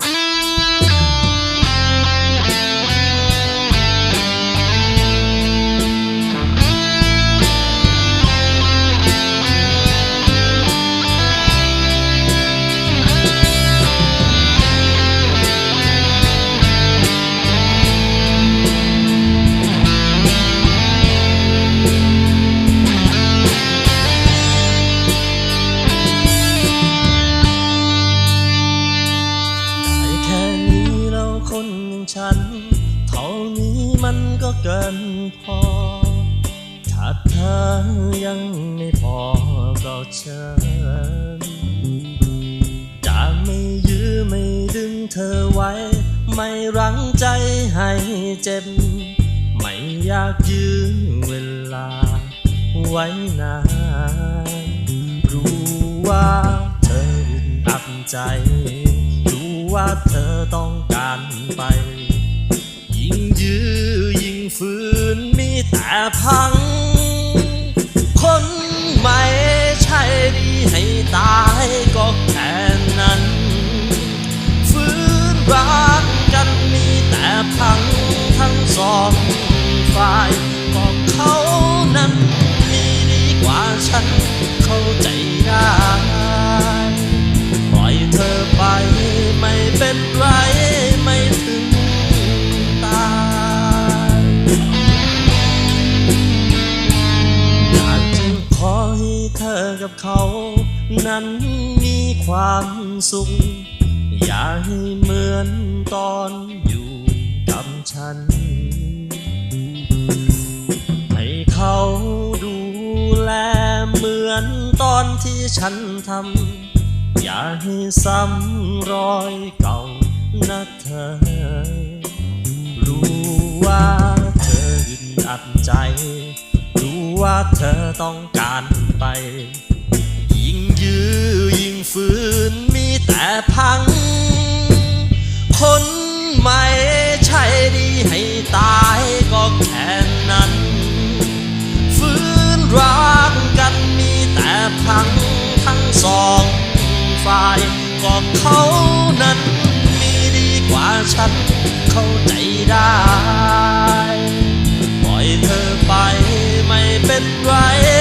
Ah! คนอย่างฉัน เท่านี้มันก็เกินพอ ถ้าเธอยังไม่พอก็เชิญจะไม่ยื้อไม่ดึงเธอไว้ ไม่รั้งใจให้เจ็บ ไม่อยากยื้อเวลา ไว้นานรู้ว่าเธออึดอัดใจ รู้ว่าเธอต้องการ ไป ยิ่งยื้อยิ่งฝืนมีแต่พัง คนไม่ใช่ดีให้ตายก็แค่นั้นฟื้นรักกันมีแต่พังทั้งสองฝ่ายก็เขานั้นมีดีกว่าฉัน ธอกับเขา นั้นมีความสุข อย่าให้เหมือนตอนอยู่กับฉัน ให้เขาดูแลเหมือนตอนที่ฉันทำ อย่าให้ซ้ำรอยเก่านะเธอ รู้ว่าเธออึดอัดใจ ว่าเธอต้องการไป ยิ่งยื้อยิ่งฝืนมีแต่พัง คนไม่ใช่ดีให้ตายก็แค่นั้นฟื้นรักกันมีแต่พังทั้งสองฝ่ายก็เขานั้นมีดีกว่าฉันเข้าใจได้ เป็นไร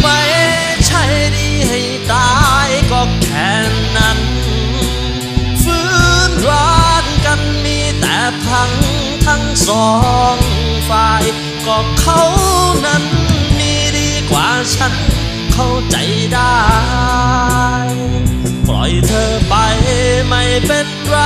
ไม่ใช่ดีให้ตายก็แค่นั้นฟื้นรักกันมีแต่พังทั้งสองฝ่าย ก็เขานั้นมีดีกว่าฉันเข้าใจได้ ปล่อยเธอไปไม่เป็นไร